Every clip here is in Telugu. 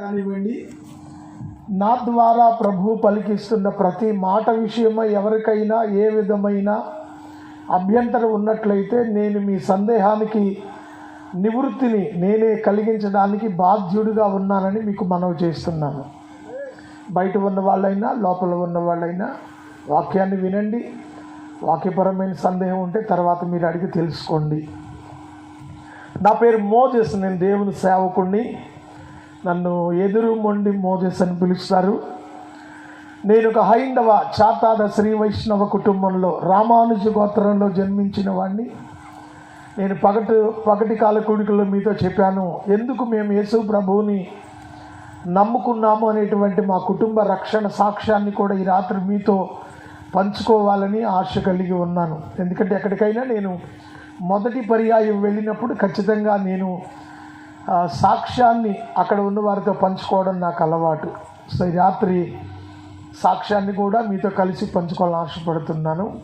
కానివ్వండి. నా ద్వారా ప్రభు పలికిస్తున్న ప్రతి మాట విషయమై ఎవరికైనా ఏ విధమైన అభ్యంతరం ఉన్నట్లయితే నేను మీ సందేహానికి నివృత్తిని నేనే కలిగించడానికి బాధ్యుడిగా ఉన్నానని మీకు మనవి చేస్తున్నాను. బయట ఉన్న వాళ్ళైనా లోపల ఉన్న వాళ్ళైనా వాక్యాన్ని వినండి. వాక్యపరమైన సందేహం ఉంటే తర్వాత మీరు అడిగి తెలుసుకోండి. నా పేరు మోజెస్. నేను దేవుని సేవకుణ్ణి. నన్ను ఎదురు మొండి మోజెస్ అని పిలుస్తారు. నేను ఒక హైందవ చాతాద శ్రీ వైష్ణవ కుటుంబంలో రామానుజ గోత్రంలో జన్మించిన వాడిని నేను పగటి పగటి కాల కూడికలో మీతో చెప్పాను ఎందుకు మేము యేసు ప్రభువుని నమ్ముకున్నాము? అనేటువంటి మా కుటుంబ రక్షణ సాక్ష్యాన్ని కూడా ఈ రాత్రి మీతో పంచుకోవాలని ఆశ కలిగి ఉన్నాను. ఎందుకంటే ఎక్కడికైనా నేను మొదటి పర్యాయం వెళ్ళినప్పుడు ఖచ్చితంగా నేను సాక్ష్యాన్ని అక్కడ ఉన్న వారితో పంచుకోవడం నాకు అలవాటు. సో రాత్రి సాక్ష్యాన్ని కూడా మీతో కలిసి పంచుకోవాలని ఆశపడుతున్నాను.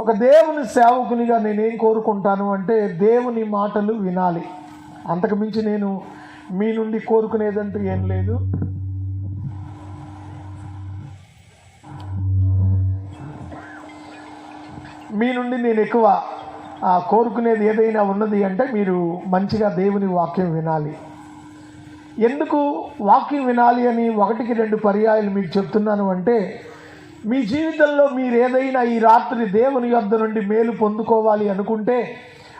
ఒక దేవుని సేవకునిగా నేనేం కోరుకుంటాను అంటే దేవుని మాటలు వినాలి. అంతకుమించి నేను మీ నుండి కోరుకునేదంటూ ఏం లేదు. మీ నుండి నేను ఎక్కువ కోరుకునేది ఏదైనా ఉన్నది అంటే మీరు మంచిగా దేవుని వాక్యం వినాలి. ఎందుకు వాక్యం వినాలి అని ఒకటికి రెండు పర్యాయాలు మీకు చెప్తున్నాను అంటే మీ జీవితంలో మీరు ఏదైనా ఈ రాత్రి దేవుని యొద్ద నుండి మేలు పొందుకోవాలి అనుకుంటే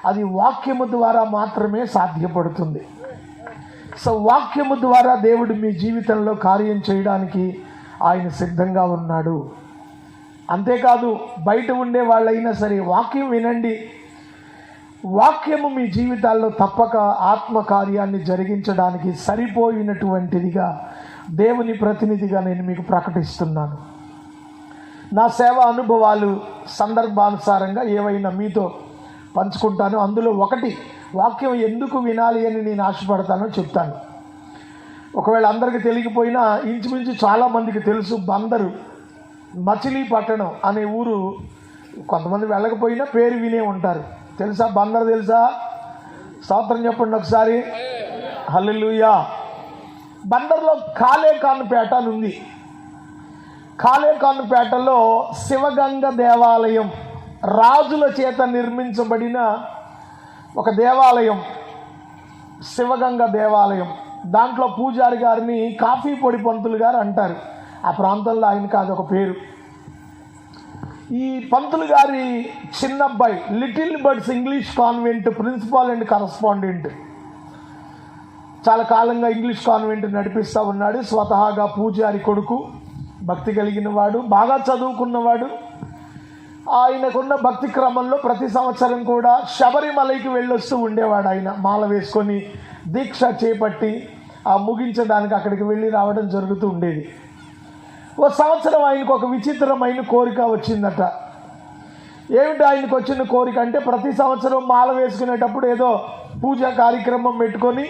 అది వాక్యము ద్వారా మాత్రమే సాధ్యపడుతుంది. సో వాక్యము ద్వారా దేవుడు మీ జీవితంలో కార్యం చేయడానికి ఆయన సిద్ధంగా ఉన్నాడు. అంతేకాదు బయట ఉండే వాళ్ళైనా సరే వాక్యం వినండి. వాక్యము మీ జీవితాల్లో తప్పక ఆత్మ కార్యాన్ని జరిగించడానికి సరిపోయినటువంటిదిగా దేవుని ప్రతినిధిగా నేను మీకు ప్రకటిస్తున్నాను. నా సేవ అనుభవాలు సందర్భానుసారంగా ఏవైనా మీతో పంచుకుంటాను. అందులో ఒకటి వాక్యం ఎందుకు వినాలి అని నేను ఆశపడతానో చెప్తాను. ఒకవేళ అందరికీ తెలియకపోయినా ఇంచుమించు చాలామందికి తెలుసు బందరు మచిలీపట్టణం అనే ఊరు కొంతమంది వెళ్ళకపోయినా పేరు వినే ఉంటారు. తెలుసా? బందరు తెలుసా? స్తోత్రం చెప్పండి ఒకసారి. హల్లుయా బందర్లో కాలేకాన్పేట అని ఉంది కాలేకాన్పేటలో శివగంగ దేవాలయం రాజుల చేత నిర్మించబడిన ఒక దేవాలయం శివగంగ దేవాలయం. దాంట్లో పూజారి గారిని కాఫీ పొడి పంతులు గారు అంటారు. ఆ ప్రాంతంలో ఆయనకు అదొక పేరు. ఈ పంతులు గారి చిన్నబ్బాయి little birds English convent principal and correspondent. చాలా కాలంగా ఇంగ్లీష్ కాన్వెంట్ నడిపిస్తూ ఉన్నాడు. స్వతహాగా పూజారి కొడుకు భక్తి కలిగిన వాడు బాగా చదువుకున్నవాడు. ఆయనకున్న భక్తి క్రమంలో ప్రతి సంవత్సరం కూడా శబరిమలైకి వెళ్ళొస్తూ ఉండేవాడు ఆయన. మాల వేసుకొని దీక్ష చేపట్టి ఆ ముగించడానికి అక్కడికి వెళ్ళి రావడం జరుగుతూ ఉండేది. ఓ సంవత్సరం ఆయనకు ఒక విచిత్రమైన కోరిక వచ్చిందట. ఏమిటి ఆయనకు వచ్చిన కోరిక? అంటే ప్రతి సంవత్సరం మాల వేసుకునేటప్పుడు ఏదో పూజా కార్యక్రమం పెట్టుకొని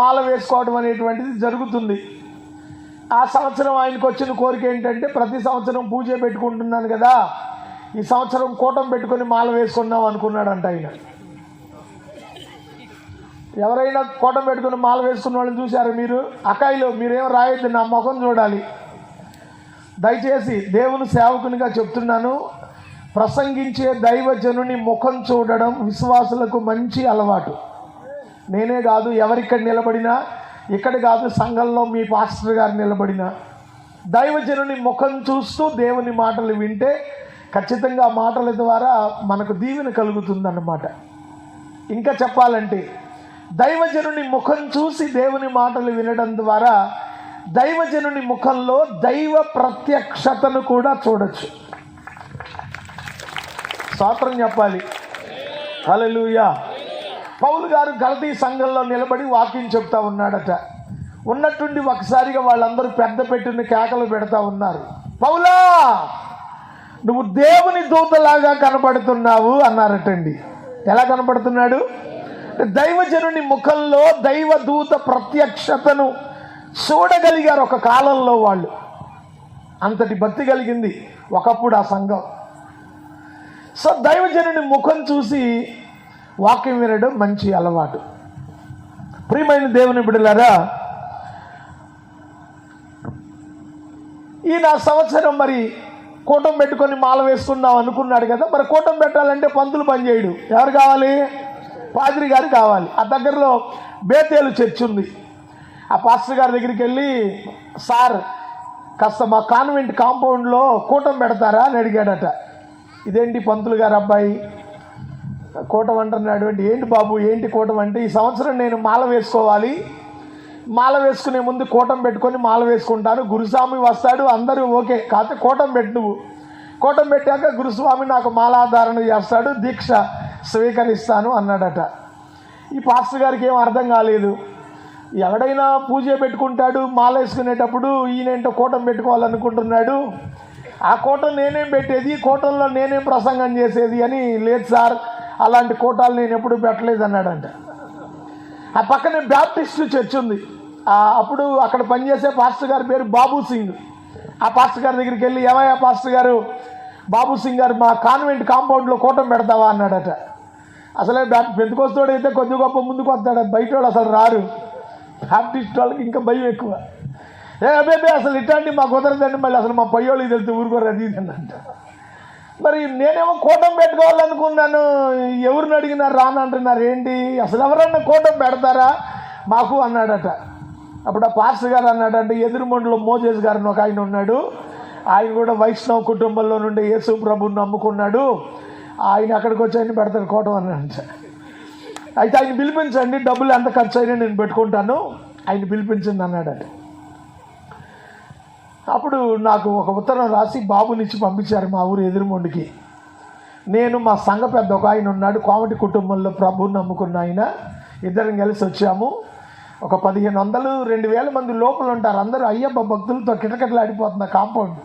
మాల వేసుకోవడం అనేటువంటిది జరుగుతుంది. ఆ సంవత్సరం ఆయనకు వచ్చిన కోరిక ఏంటంటే ప్రతి సంవత్సరం పూజ పెట్టుకుంటున్నాను కదా ఈ సంవత్సరం కూటం పెట్టుకొని మాల వేసుకున్నాం అనుకున్నాడంట ఆయన. ఎవరైనా కూటం పెట్టుకుని మాల వేసుకున్న వాళ్ళని చూశారు మీరు? అకాయిలో మీరేం రాయొద్దు నా ముఖం చూడాలి. దయచేసి దేవుని సేవకునిగా చెప్తున్నాను ప్రసంగించే దైవజనుని ముఖం చూడడం విశ్వాసులకు మంచి అలవాటు. నేనే కాదు ఎవరిక్కడ నిలబడినా ఇక్కడ కాదు సంఘంలో మీ పాస్టర్ గారు నిలబడినా దైవజనుని ముఖం చూస్తూ దేవుని మాటలు వింటే ఖచ్చితంగా మాటల ద్వారా మనకు దీవెన కలుగుతుందన్నమాట. ఇంకా చెప్పాలంటే దైవజనుని ముఖం చూసి దేవుని మాటలు వినడం ద్వారా దైవజనుని ముఖంలో దైవ ప్రత్యక్షతను కూడా చూడొచ్చు. స్తోత్రం చెప్పాలి. హలలుయా పౌలు గారు గలతీ సంఘంలో నిలబడి వాకింగ్ చెప్తా ఉన్నాడట. ఉన్నట్టుండి ఒకసారిగా వాళ్ళందరూ పెద్ద పెట్టిన కేకలు పెడతా ఉన్నారు. పౌలా నువ్వు దేవుని దూతలాగా కనపడుతున్నావు అన్నారటండి. ఎలా కనపడుతున్నాడు? దైవజనుని ముఖంలో దైవ దూత ప్రత్యక్షతను చూడగలిగారు ఒక కాలంలో వాళ్ళు. అంతటి భక్తి కలిగింది ఒకప్పుడు ఆ సంఘం. సో దైవజనుని ముఖం చూసి వాక్యం వినడం మంచి అలవాటు. ప్రియమైన దేవుని బిడలారా ఈయన సంవత్సరం మరి కూటం పెట్టుకొని మాల వేస్తున్నాం అనుకున్నాడు కదా మరి కూటం పెట్టాలంటే పంతులు పనిచేయడు. ఎవరు కావాలి? పాదిరి గారు కావాలి. ఆ దగ్గరలో బేతేలు చర్చి ఉంది. ఆ పాస్టర్ గారి దగ్గరికి వెళ్ళి సార్ కాస్త మా కాన్వెంట్ కాంపౌండ్లో కూటం పెడతారా? అని అడిగాడట. ఇదేంటి పంతులు గారు అబ్బాయి? కూటం అంటున్నాడు అంటే ఏంటి బాబు ఏంటి కూటం అంటే ఈ సంవత్సరం నేను మాల వేసుకోవాలి. మాల వేసుకునే ముందు కూటం పెట్టుకొని మాల వేసుకుంటాను. గురుస్వామి వస్తాడు అందరూ ఓకే. కాకపోతే కూటం పెట్టు నువ్వు. కూటం పెట్టాక గురుస్వామి నాకు మాలాధారణ చేస్తాడు దీక్ష స్వీకరిస్తాను అన్నాడట. ఈ పాస్టర్ గారికి ఏం అర్థం కాలేదు. ఎవడైనా పూజ పెట్టుకుంటాడు మాల వేసుకునేటప్పుడు ఈయనేంటో కూటం పెట్టుకోవాలనుకుంటున్నాడు. ఆ కూటం నేనేం పెట్టేది? కూటంలో నేనేం ప్రసంగం చేసేది అని లేదు సార్ అలాంటి కూటాలు నేను ఎప్పుడు పెట్టలేదు అన్నాడంట. ఆ పక్కనే బ్యాప్టిస్ట్ చర్చ్ ఉంది. అప్పుడు అక్కడ పనిచేసే పాస్టర్ గారి పేరు బాబు సింగ్. ఆ పాస్టర్ గారి దగ్గరికి వెళ్ళి ఏమయ్యా పాస్టర్ గారు? బాబు సింగ్ గారు మా కాన్వెంట్ కాంపౌండ్లో కూటం పెడతావా? అన్నాడట. అసలే పెంతుకొస్తాడు అయితే కొద్ది గొప్ప ముందుకు వస్తాడు. బయట అసలు రారు బ్యాప్టిస్ట్ వాళ్ళకి ఇంకా భయం ఎక్కువ. ఏ అబ్బాయి అసలు ఇట్లాంటి మా కుదరదండి మళ్ళీ అసలు మా పయ్యోళ్ళకి వెళ్తే ఊరుకోరు అది అంట మరి నేనేమో కూటమి పెట్టుకోవాలనుకున్నాను ఎవరిని అడిగినా రాను అంటున్నారు ఏంటి అసలు ఎవరన్నా కూటమి పెడతారా? మాకు అన్నాడట. అప్పుడు ఆ పాస్టర్ గారు అన్నాడంటే ఎదురుమండలో మోజేస్ గారిని ఒక ఆయన ఉన్నాడు. ఆయన కూడా వైష్ణవ కుటుంబంలో నుండి యేసు ప్రభుని నమ్ముకున్నాడు. ఆయన అక్కడికి వచ్చి ఆయన పెడతాడు కూటం అన్నాడు అయితే ఆయన పిలిపించండి డబ్బులు ఎంత ఖర్చు అయినా నేను పెట్టుకుంటాను. ఆయన పిలిపించండి అన్నాడట. అప్పుడు నాకు ఒక ఉత్తరం రాసి బాబునిచ్చి పంపించారు మా ఊరు ఎదురుమొండికి. నేను మా సంఘ పెద్ద ఒక ఆయన ఉన్నాడు కోమటి కుటుంబంలో ప్రభుని నమ్ముకున్న ఆయన. ఇద్దరం కలిసి వచ్చాము. ఒక పదిహేను వందలు రెండు వేల మంది లోపల ఉంటారు. అందరూ అయ్యప్ప భక్తులతో కిటకిటలాడిపోతున్న కాంపౌండ్.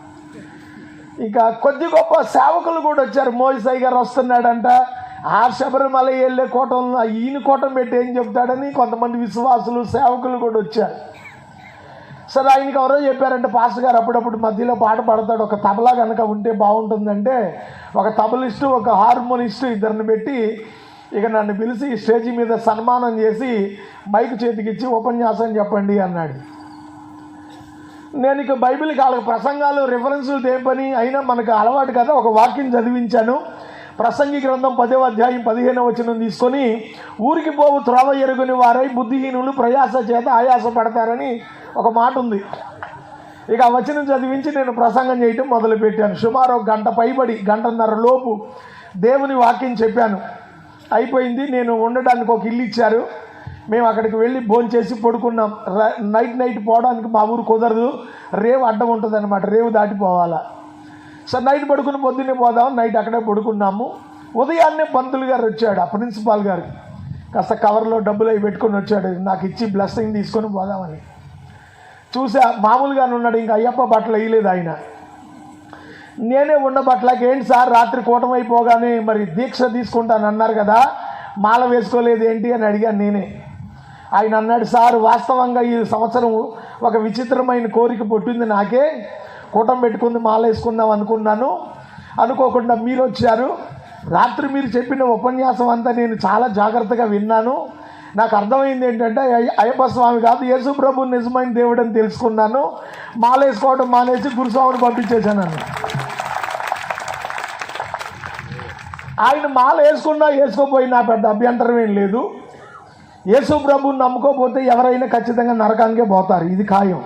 ఇంకా కొద్ది గొప్ప సేవకులు కూడా వచ్చారు. మోయిసాయి గారు వస్తున్నాడంట. ఆ శబరిమల వెళ్ళే కోటంలో ఈయన కోటం పెట్టి ఏం చెప్తాడని కొంతమంది విశ్వాసులు సేవకులు కూడా వచ్చారు. సరే ఆయనకి ఎవరో చెప్పారంటే పాస్టర్ గారు అప్పుడప్పుడు మధ్యలో పాట పాడతాడు. ఒక తబలా కనుక ఉంటే బాగుంటుందంటే ఒక తబలిస్టు ఒక హార్మోనిస్టు ఇద్దరిని పెట్టి ఇక నన్ను పిలిచి స్టేజ్ మీద సన్మానం చేసి మైక్ చేతికిచ్చి ఉపన్యాసం చెప్పండి అన్నాడు. నేను ఇక బైబిల్కి వాళ్ళకి ప్రసంగాలు రిఫరెన్సులు తేపని అయినా మనకు అలవాటు కదా ఒక వాక్యం చదివించాను. ప్రసంగి గ్రంథం పదో అధ్యాయం పదిహేను వచనం తీసుకొని ఊరికి పోవు త్రోవ ఎరుగుని వారై బుద్ధిహీనులు ప్రయాస చేత ఆయాస పడతారని ఒక మాట ఉంది. ఇక వచనం చదివించి నేను ప్రసంగం చేయటం మొదలుపెట్టాను. సుమారు ఒక గంట పైబడి గంటన్నర లోపు దేవుని వాక్యం చెప్పాను. అయిపోయింది. నేను ఉండడానికి ఒక ఇల్లు ఇచ్చారు. మేము అక్కడికి వెళ్ళి భోంచేసి పడుకున్నాం. నైట్ నైట్ పోవడానికి మా ఊరు కుదరదు. రేవు అడ్డం ఉంటుంది అనమాట రేవు దాటిపోవాలా. సార్ నైట్ పడుకుని పొద్దున్నే పోదాం నైట్ అక్కడే పడుకున్నాము. ఉదయాన్నే పంతులు గారు వచ్చాడు ఆ ప్రిన్సిపాల్ గారు. కాస్త కవర్లో డబ్బులు అవి పెట్టుకొని వచ్చాడు నాకు ఇచ్చి బ్లెస్సింగ్ తీసుకొని పోదామని. చూసా మామూలుగానే ఉన్నాడు ఇంకా అయ్యప్ప బట్టలు వేయలేదు ఆయన. నేనే ఉన్న బట్టలకి ఏంటి సార్ రాత్రి కూటమైపోగానే మరి దీక్ష తీసుకుంటాను అన్నారు కదా మాల వేసుకోలేదు ఏంటి అని అడిగాను నేనే. ఆయన అన్నాడు సార్ వాస్తవంగా ఈ సంవత్సరం ఒక విచిత్రమైన కోరిక పుట్టింది నాకే. కూటం పెట్టుకుంది మాల వేసుకుందాం అనుకున్నాను. అనుకోకుండా మీరు వచ్చారు రాత్రి మీరు చెప్పిన ఉపన్యాసం అంతా నేను చాలా జాగ్రత్తగా విన్నాను. నాకు అర్థమైంది ఏంటంటే అయ్య- అయ్యప్ప స్వామి కాదు యేసు ప్రభు నిజమైన దేవుడు అని తెలుసుకున్నాను. మాల వేసుకోవడం మానేసి గురుస్వామిని పంపించేశాను ఆయన మాల వేసుకున్నా వేసుకోపోయినా పెద్ద అభ్యంతరం ఏం లేదు. యేసు ప్రభుని నమ్ముకోపోతే ఎవరైనా ఖచ్చితంగా నరకానికే పోతారు. ఇది ఖాయం.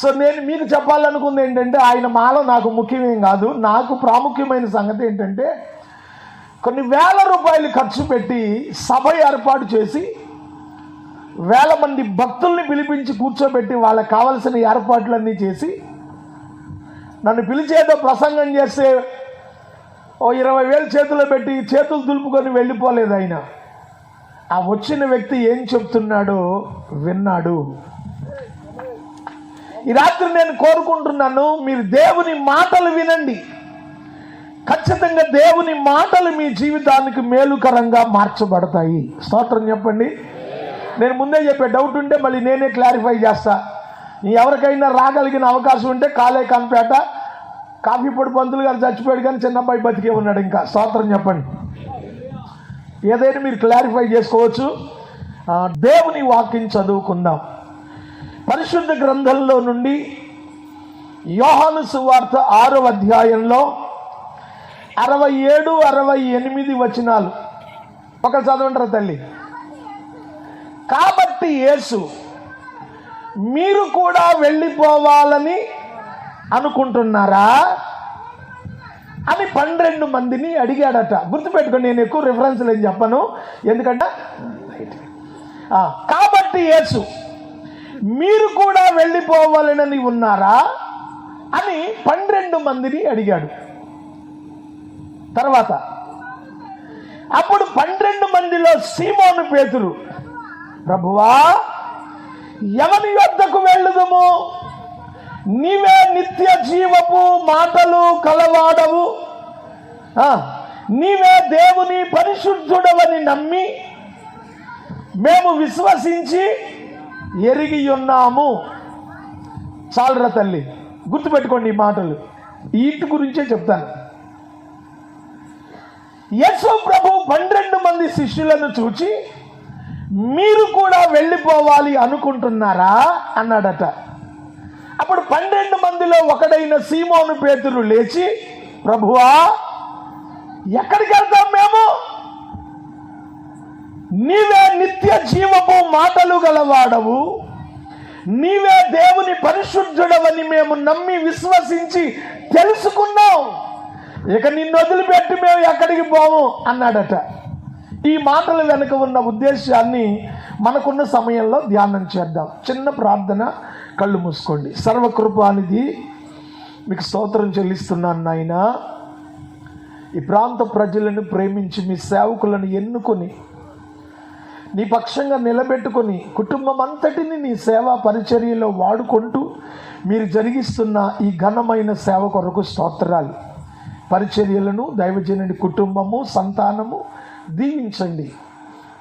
సో నేను మీకు చెప్పాలనుకుంది ఏంటంటే ఆయన మాల నాకు ముఖ్యమేం కాదు. నాకు ప్రాముఖ్యమైన సంగతి ఏంటంటే కొన్ని వేల రూపాయలు ఖర్చు పెట్టి సభ ఏర్పాటు చేసి వేల మంది భక్తుల్ని పిలిపించి కూర్చోబెట్టి వాళ్ళకి కావలసిన ఏర్పాట్లన్నీ చేసి నన్ను పిలిచేదో ప్రసంగం చేస్తే ఓ ఇరవై వేలు చేతిలో పెట్టి చేతులు దులుపుకొని వెళ్ళిపోలేదు ఆయన. ఆ వచ్చిన వ్యక్తి ఏం చెప్తున్నాడో విన్నాడు. ఈ రాత్రి నేను కోరుకుంటున్నాను మీరు దేవుని మాటలు వినండి. ఖచ్చితంగా దేవుని మాటలు మీ జీవితానికి మేలుకరంగా మార్చబడతాయి. స్తోత్రం చెప్పండి. నేను ముందే చెప్పే డౌట్ ఉంటే మళ్ళీ నేనే క్లారిఫై చేస్తా. ఎవరికైనా రాగలిగిన అవకాశం ఉంటే కాలే కనిపేట కాఫీ పొడి పంతులు గారు చచ్చిపోయాడు కానీ చిన్నబ్బాయి బతికే ఉన్నాడు ఇంకా. స్తోత్రం చెప్పండి. ఏదైనా మీరు క్లారిఫై చేసుకోవచ్చు. దేవుని వాక్యం చదువుకుందాం. పరిశుద్ధ గ్రంథంలో నుండి యోహాను సువార్త ఆరో అధ్యాయంలో అరవై ఏడు అరవై ఎనిమిది వచనాలు. ఒక చదవంటారా తల్లి. కాబట్టి యేసు మీరు కూడా వెళ్ళిపోవాలని అనుకుంటున్నారా? అని పన్నెండు మందిని అడిగాడట. గుర్తుపెట్టుకోండి నేను ఎక్కువ రిఫరెన్స్ ఏం చెప్పను. ఎందుకంటే కాబట్టి యేసు మీరు కూడా వెళ్ళిపోవాలని ఉన్నారా? అని పన్నెండు మందిని అడిగాడు. తర్వాత అప్పుడు పన్నెండు మందిలో సీమోను పేతురు ప్రభువా ఎవరి యొద్దకు వెళ్ళుదము? నీవే నిత్య జీవపు మాటలు కలవాడవు. నీవే దేవుని పరిశుద్ధుడవని నమ్మి మేము విశ్వసించి ఎరిగి ఉన్నాము చాలరా తల్లి గుర్తుపెట్టుకోండి ఈ మాటలు. వీటి గురించే చెప్తాను. యశో ప్రభు పన్నెండు మంది శిష్యులను చూచి మీరు కూడా వెళ్ళిపోవాలి అనుకుంటున్నారా? అన్నాడట. అప్పుడు పన్నెండు మందిలో ఒకడైన సీమోను పేతులు లేచి ప్రభువా ఎక్కడికి వెళ్తాం మేము? నీవే నిత్య జీవపు మాటలు గలవాడవు. నీవే దేవుని పరిశుద్ధుడవని మేము నమ్మి విశ్వసించి తెలుసుకున్నాం. ఇక నిన్ను వదిలిపెట్టి మేము ఎక్కడికి పోము అన్నాడట. ఈ మాటల వెనుక ఉన్న ఉద్దేశాన్ని మనకున్న సమయంలో ధ్యానం చేద్దాం. చిన్న ప్రార్థన కళ్ళు మూసుకోండి. సర్వకృపానిధి మీకు స్తోత్రం చెల్లిస్తున్నాను నాయన. ఈ ప్రాంత ప్రజలను ప్రేమించి మీ సేవకులను ఎన్నుకొని నీ పక్షంగా నిలబెట్టుకొని కుటుంబం అంతటిని నీ సేవా పరిచర్యలో వాడుకుంటూ మీరు జరిగిస్తున్న ఈ ఘనమైన సేవ కొరకు స్తోత్రాలు. పరిచర్యలను దైవజనుడి కుటుంబము సంతానము దీవించండి.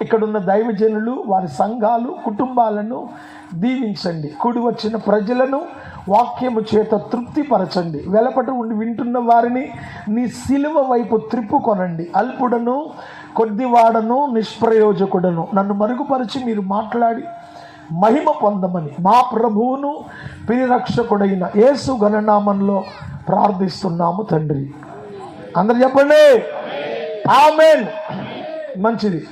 ఇక్కడున్న దైవజనులు వారి సంఘాలు కుటుంబాలను దీవించండి. కూడి వచ్చిన ప్రజలను వాక్యము చేత తృప్తిపరచండి. వెలపట ఉండి వింటున్న వారిని నీ సిలువ వైపు త్రిప్పుకొనండి. అల్పుడను కొద్దివాడను నిష్ప్రయోజకుడను. నన్ను మరుగుపరిచి మీరు మాట్లాడి మహిమ పొందమని మా ప్రభువును పిరిరక్షకుడైన యేసు గణనామంలో ప్రార్థిస్తున్నాము తండ్రి. అందరు చెప్పండి. ఆమెన్. మంచిది.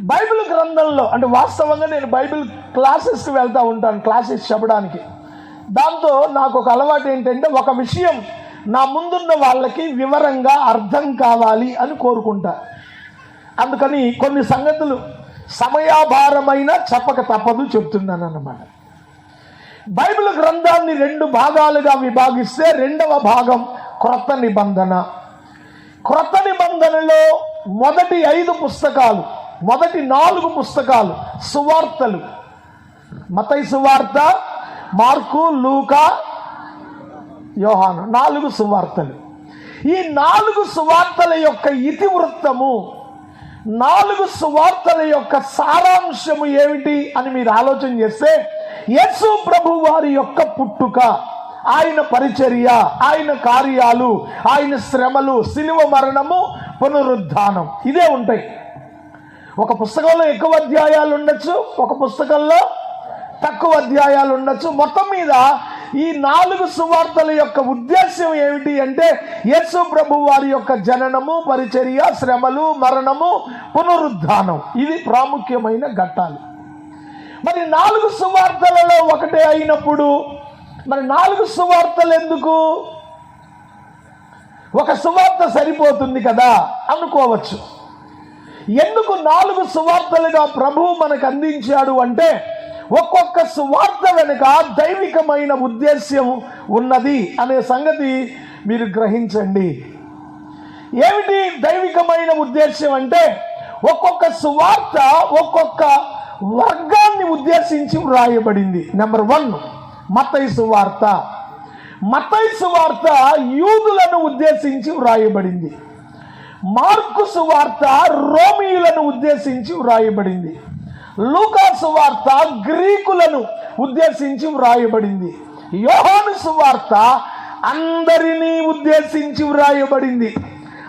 బైబిల్ గ్రంథంలో అంటే వాస్తవంగా నేను బైబిల్ క్లాసెస్కి వెళ్తూ ఉంటాను క్లాసెస్ చెప్పడానికి. దాంతో నాకు ఒక అలవాటు ఏంటంటే ఒక విషయం నా ముందున్న వాళ్ళకి వివరంగా అర్థం కావాలి అని కోరుకుంటా. అందుకని కొన్ని సంగతులు సమయాభారమైన చెప్పక తప్పదు చెప్తున్నాను అన్నమాట బైబిల్ గ్రంథాన్ని రెండు భాగాలుగా విభాగిస్తే రెండవ భాగం క్రొత్త నిబంధన. క్రొత్త నిబంధనలో మొదటి ఐదు పుస్తకాలు మొదటి నాలుగు పుస్తకాలు సువార్తలు. మతై సువార్త మార్కు లూకా యోహాను నాలుగు సువార్తలు. ఈ నాలుగు సువార్తల యొక్క ఇతివృత్తము నాలుగు సువార్తల యొక్క సారాంశము ఏమిటి అని మీరు ఆలోచన చేస్తే యేసు ప్రభు వారి యొక్క పుట్టుక ఆయన పరిచర్య ఆయన కార్యాలు ఆయన శ్రమలు శిలువ మరణము పునరుద్ధానం ఇదే ఉంటాయి. ఒక పుస్తకంలో ఎక్కువ అధ్యాయాలు ఉండొచ్చు ఒక పుస్తకంలో తక్కువ అధ్యాయాలు ఉండొచ్చు. మొత్తం మీద ఈ నాలుగు సువార్తల యొక్క ఉద్దేశం ఏమిటి అంటే యేసు ప్రభు వారి యొక్క జననము పరిచర్య శ్రమలు మరణము పునరుద్ధానం. ఇది ప్రాముఖ్యమైన ఘట్టాలు. మరి నాలుగు సువార్తలలో ఒకటే అయినప్పుడు మరి నాలుగు సువార్తలు ఎందుకు? ఒక సువార్త సరిపోతుంది కదా అనుకోవచ్చు. ఎందుకు నాలుగు సువార్తలుగా ప్రభువు మనకు అందించాడు అంటే ఒక్కొక్క సువార్త వెనుక దైవికమైన ఉద్దేశ్యం ఉన్నది అనే సంగతి మీరు గ్రహించండి. ఏమిటి దైవికమైన ఉద్దేశ్యం అంటే ఒక్కొక్క సువార్త ఒక్కొక్క వర్గాన్ని ఉద్దేశించి వ్రాయబడింది. నెంబర్ వన్ మతయి సువార్త. మతయి సువార్త యూదులను ఉద్దేశించి వ్రాయబడింది. మార్కు సువార్త రోమియులను ఉద్దేశించి వ్రాయబడింది. లూకా సువార్త గ్రీకులను ఉద్దేశించి వ్రాయబడింది. యోహాను సువార్త అందరినీ ఉద్దేశించి వ్రాయబడింది.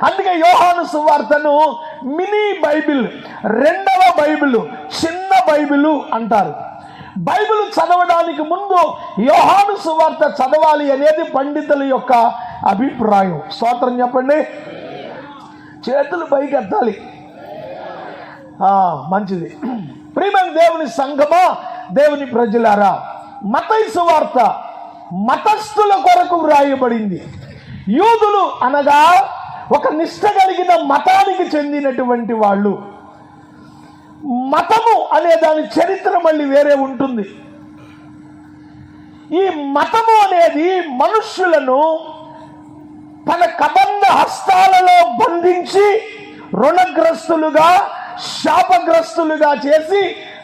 అందుకే యోహాను సువార్తను మినీ బైబిల్ రెండవ బైబిల్ చిన్న బైబిల్ అంటారు. బైబిల్ చదవడానికి ముందు యోహాను సువార్త చదవాలి అనేది పండితుల యొక్క అభిప్రాయం. స్తోత్రం చెప్పండి. చేతులు పైకి ఎత్తాలి మంచిది. ప్రియమైన దేవుని సంఘమా? దేవుని ప్రజలారా మతైసు వార్త మతస్థుల కొరకు వ్రాయబడింది. యూదులు అనగా ఒక నిష్ట కలిగిన మతానికి చెందినటువంటి వాళ్ళు. మతము అనే దాని చరిత్ర మళ్ళీ వేరే ఉంటుంది. ఈ మతము అనేది మనుష్యులను తన కబంధ హస్తాలలో బంధించి రుణగ్రస్తులుగా శాపగ్రస్తులుగా చేసి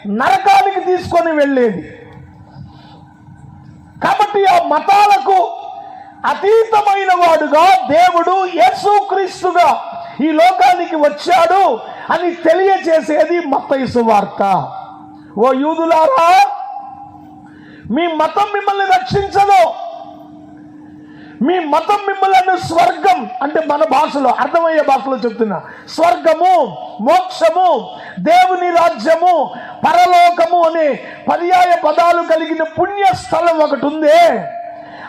నరకానికి తీసుకొని వెళ్ళేది. కాబట్టి ఆ మతాలకు అతీతమైన వాడుగా దేవుడు యేసుక్రీస్తుగా ఈ లోకానికి వచ్చాడు అని తెలియచేసేది మతయసు వార్త. ఓ యూదులారా మీ మతం మిమ్మల్ని రక్షించదు. మీ మతం మిమ్మల్ని స్వర్గం అంటే మన భాషలో అర్థమయ్యే భాషలో చెప్తున్నా. స్వర్గము మోక్షము దేవుని రాజ్యము పరలోకము అనే పర్యాయ పదాలు కలిగిన పుణ్య స్థలం ఒకటి ఉందే.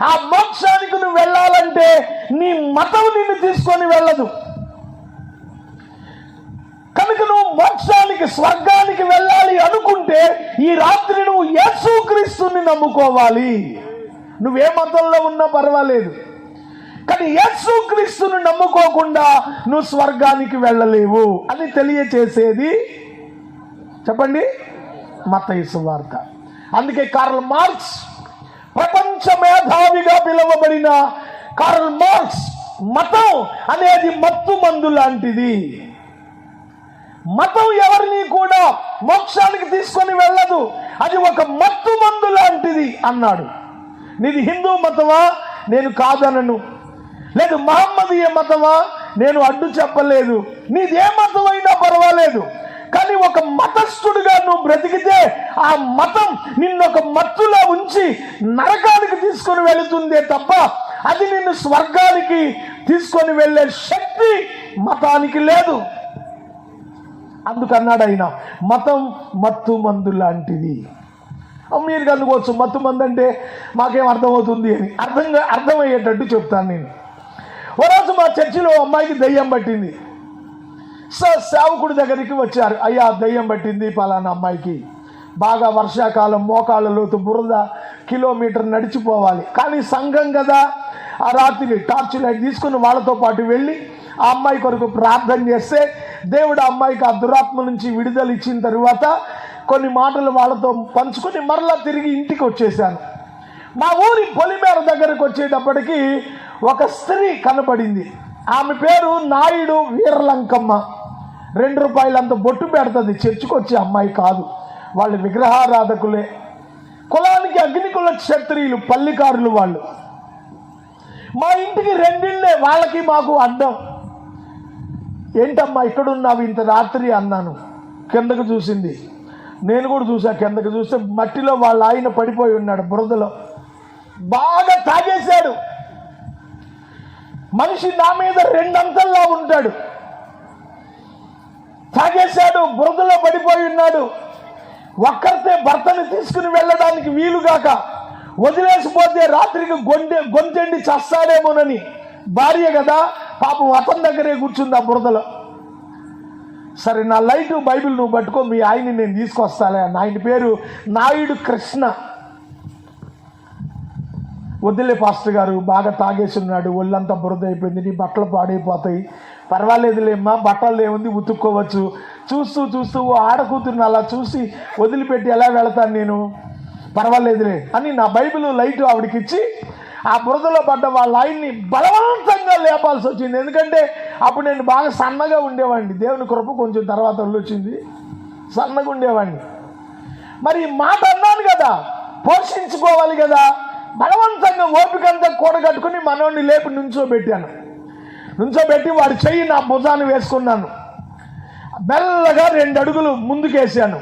ఆ మోక్షానికి నువ్వు వెళ్ళాలంటే నీ మతం నిన్ను తీసుకొని వెళ్ళదు. కనుక నువ్వు మోక్షానికి స్వర్గానికి వెళ్ళాలి అనుకుంటే ఈ రాత్రి నువ్వు యేసుక్రీస్తుని నమ్ముకోవాలి. నువ్వే మతంలో ఉన్నా పర్వాలేదు. కానీ యేసుక్రీస్తుని నమ్ముకోకుండా నువ్వు స్వర్గానికి వెళ్ళలేవు అని తెలియచేసేది చెప్పండి? మత వార్త. అందుకే కార్ల్ మార్క్స్ ప్రపంచ మేధావిగా పిలువబడిన కార్ల్ మార్క్స్ మతం అనేది మత్తు మందు లాంటిది. మతం ఎవరిని కూడా మోక్షానికి తీసుకొని వెళ్ళదు. అది ఒక మత్తు మందు లాంటిది అన్నాడు. నీది హిందూ మతమా? నేను కాదనను. లేదు మహమ్మదీయ మతమా? నేను అడ్డు చెప్పలేదు. నీది ఏ మతమైనా పర్వాలేదు. కానీ ఒక మతస్థుడిగా నువ్వు బ్రతికితే ఆ మతం నిన్నొక మత్తులో ఉంచి నరకానికి తీసుకొని వెళుతుందే తప్ప అది నిన్ను స్వర్గానికి తీసుకొని వెళ్ళే శక్తి మతానికి లేదు. అందుకన్నాడు ఆయన మతం మత్తు మందు లాంటిది. మీరు కనుకోవచ్చు మత్తు మందు అంటే మాకేం అర్థమవుతుంది అని. అర్థంగా అర్థమయ్యేటట్టు చెప్తాను నేను. ఓ రోజు మా చర్చిలో అమ్మాయికి దయ్యం పట్టింది. సో సేవకుడి దగ్గరికి వచ్చారు. అయ్యా దయ్యం పట్టింది పలానా అమ్మాయికి. బాగా వర్షాకాలం మోకాళ్ళ లోతు బురద కిలోమీటర్ నడిచిపోవాలి. కానీ సంఘం కదా. ఆ రాత్రి టార్చ్ లైట్ తీసుకుని వాళ్ళతో పాటు వెళ్ళి ఆ అమ్మాయి కొరకు ప్రార్థన చేస్తే దేవుడు ఆ అమ్మాయికి ఆ దురాత్మ నుంచి విడుదల ఇచ్చిన తరువాత కొన్ని మాటలు వాళ్ళతో పంచుకొని మరలా తిరిగి ఇంటికి వచ్చేసాను మా ఊరి పొలిమేర దగ్గరకు వచ్చేటప్పటికి ఒక స్త్రీ కనపడింది. ఆమె పేరు నాయుడు వీరలంకమ్మ. రెండు రూపాయలంత బొట్టు పెడుతుంది. చర్చికి వచ్చే అమ్మాయి కాదు. వాళ్ళు విగ్రహారాధకులే. కులానికి అగ్నికుల క్షత్రియులు పల్లికారులు వాళ్ళు. మా ఇంటికి రెండిళ్ళే వాళ్ళకి మాకు అడ్డం. ఏంటమ్మా ఇక్కడున్నావు? ఇంత రాత్రి అన్నాను. కిందకు చూసింది. నేను కూడా చూసా కిందకు చూస్తే మట్టిలో వాళ్ళ ఆయన పడిపోయి ఉన్నాడు బురదలో. బాగా తాగేశాడు. మనిషి నా మీద రెండంతల్లా ఉంటాడు. తాగేశాడు బురదలో పడిపోయి ఉన్నాడు. ఒక్కరితే భర్తని తీసుకుని వెళ్ళడానికి వీలుగాక వదిలేసిపోతే రాత్రికి గొంతె గొంతెండి చస్తాడేమోనని భార్య కదా పాపం అతని దగ్గరే కూర్చుంది ఆ బురదలో. సరే నా లైట్ బైబిల్ నువ్వు పట్టుకో మీ ఆయన్ని నేను తీసుకొస్తాలే ఆయన పేరు నాయుడు కృష్ణ. వద్దులే పాస్టర్ గారు బాగా తాగేసి ఉన్నాడు ఒళ్ళంతా బురద అయిపోయింది నీ బట్టలు పాడైపోతాయి. పర్వాలేదులేమ్మా బట్టలు ఏముంది ఉతుక్కోవచ్చు. చూస్తూ చూస్తూ ఓ ఆడకూతురుని అలా చూసి వదిలిపెట్టి ఎలా వెళతాను నేను? పర్వాలేదులే అని నా బైబిల్ లైట్ ఆవిడకి ఇచ్చి ఆ బురదలో పడ్డ వాళ్ళ ఆయన్ని బలవంతంగా లేపాల్సి వచ్చింది. ఎందుకంటే అప్పుడు నేను బాగా సన్నగా ఉండేవాడిని. దేవుని కృప కొంచెం తర్వాత వచ్చింది సన్నగా ఉండేవాడిని మరి మాట అన్నాను కదా పోషించుకోవాలి కదా. బలవంతంగా ఓపికంతా కూడగట్టుకుని మనోడిని లేపి నుంచోబెట్టాను. నుంచోబెట్టి వాడి చెయ్యి నా భుజాన్ని వేసుకున్నాను. మెల్లగా రెండు అడుగులు ముందుకేసాను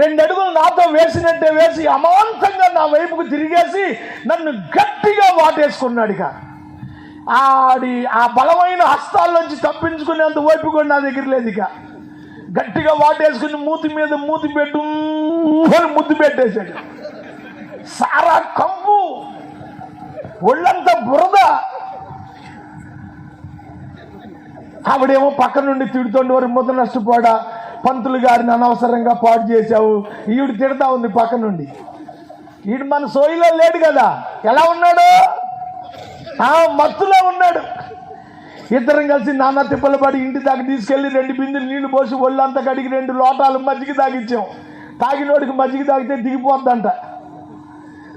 రెండు అడుగులు నాతో వేసినట్టే వేసి అమాంతంగా నా వైపుకు తిరిగేసి నన్ను గట్టిగా వాటేసుకున్నాడు ఇక ఆడి ఆ బలమైన హస్తాల్లోంచి తప్పించుకునేంత వైపు కూడా నా దగ్గర లేదు ఇక గట్టిగా వాటేసుకుని మూతి మీద మూతి పెట్టు ముద్దు పెట్టేశాడు. సారా కంపు ఒళ్ళంతా బురద. ఆవిడేమో పక్క నుండి తిడుతోండి వారి ముద్ద నష్టపోడా పంతులు గారిని అనవసరంగా పాడు చేశావు. ఈవిడ తిడతా ఉంది పక్క నుండి. ఈడు మన సోయిలో లేడు కదా. ఎలా ఉన్నాడు? ఆ మత్తులో ఉన్నాడు. ఇద్దరం కలిసి నాన్న తిప్పలు పడి ఇంటి దాకా తీసుకెళ్ళి రెండు బిందులు నీళ్ళు పోసి ఒళ్ళంతా కడిగి రెండు లోటాలు మజ్జిగ తాగించాం. తాగినోడికి మజ్జిగ తాగితే దిగిపోద్దంట.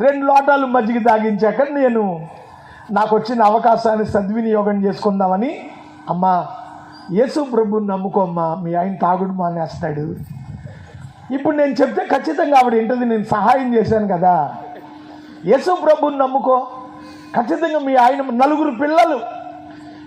రెండు లోటాలు మజ్జిగ తాగించాక నేను నాకు వచ్చిన అవకాశాన్ని సద్వినియోగం చేసుకుందామని అమ్మా యేసు ప్రభుని నమ్ముకోమ్మా మీ ఆయన తాగుడు మానేస్తాడు. ఇప్పుడు నేను చెప్తే ఖచ్చితంగా ఆవిడ ఏంటది నేను సహాయం చేశాను కదా. యేసు ప్రభుని నమ్ముకో. ఖచ్చితంగా మీ ఆయన నలుగురు పిల్లలు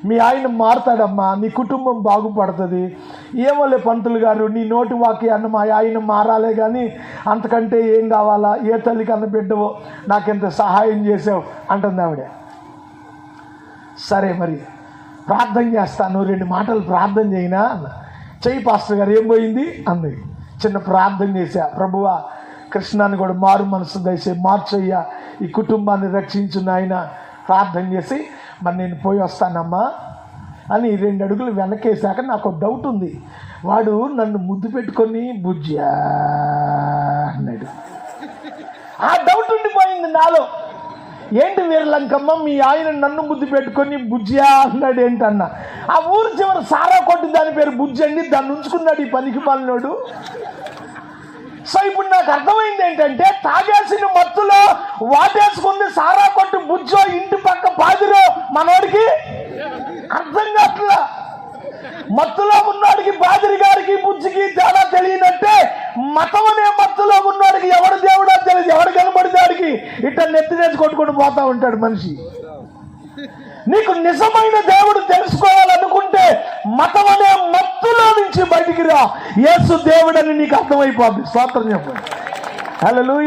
మీ ఆయన మారుతాడమ్మా నీ కుటుంబం బాగుపడుతుంది. ఏమోలే పంతులు గారు నీ నోటి వాక్యాన్ని మా ఆయన మారాలే కానీ అంతకంటే ఏం కావాలా? ఏ తల్లికి కన్న బిడ్డవో నాకెంత సహాయం చేసావు? అంటుంది ఆవిడ. సరే మరి ప్రార్థన చేస్తాను రెండు మాటలు ప్రార్థన చేయినా? అన్న. చెయ్యి పాస్టర్ గారు ఏం పోయింది? అంది. చిన్న ప్రార్థన చేశా. ప్రభువా కృష్ణాన్ని కూడా మారు మనసు దయచే మార్చయ్యా. ఈ కుటుంబాన్ని రక్షించిన ఆయన ప్రార్థన చేసి మరి నేను పోయి వస్తానమ్మా అని రెండు అడుగులు వెనకేశాక నాకు ఒక డౌట్ ఉంది. వాడు నన్ను ముద్దు పెట్టుకొని బుజ్జా అన్నాడు. ఆ డౌట్ ఉండిపోయింది నాలో. ఏంటి వీరలంకమ్మ మీ ఆయన నన్ను ముద్దు పెట్టుకొని బుజ్జియా అన్నాడు ఏంటన్న. ఆ ఊరు చివరి సారా కొట్టి దాని పేరు బుజ్జి అండి దాన్ని ఉంచుకున్నాడు ఈ పనికి పాలనోడు. సో ఇప్పుడు నాకు అర్థమైంది ఏంటంటే తాగేసిన మత్తులో వాటేసుకుంది సారా కొట్టు బుజ్జో ఇంటి పక్క పాదిరో మనోడికి అర్థం కావట్లా? మత్తులో ఉన్నవాడికి బాదిరి గారికి బుజ్జికి తేడా తెలియనట్టే మతం అనే మత్తులో ఉన్నవాడికి ఎవడు దేవుడో తెలియదు. ఎవడు కనబడితే వాడికి ఇట్ట నెత్తి నేసి కొట్టుకుంటూ పోతా ఉంటాడు మనిషి. నీకు నిజమైన దేవుడు తెలుసుకోవాలనుకుంటే మతం అనే మత్తులో నుంచి బయటికి రా. యేసు దేవుడని నీకు అర్థమైపోద్ది. స్వాతంత్రం చెప్పండి. హలో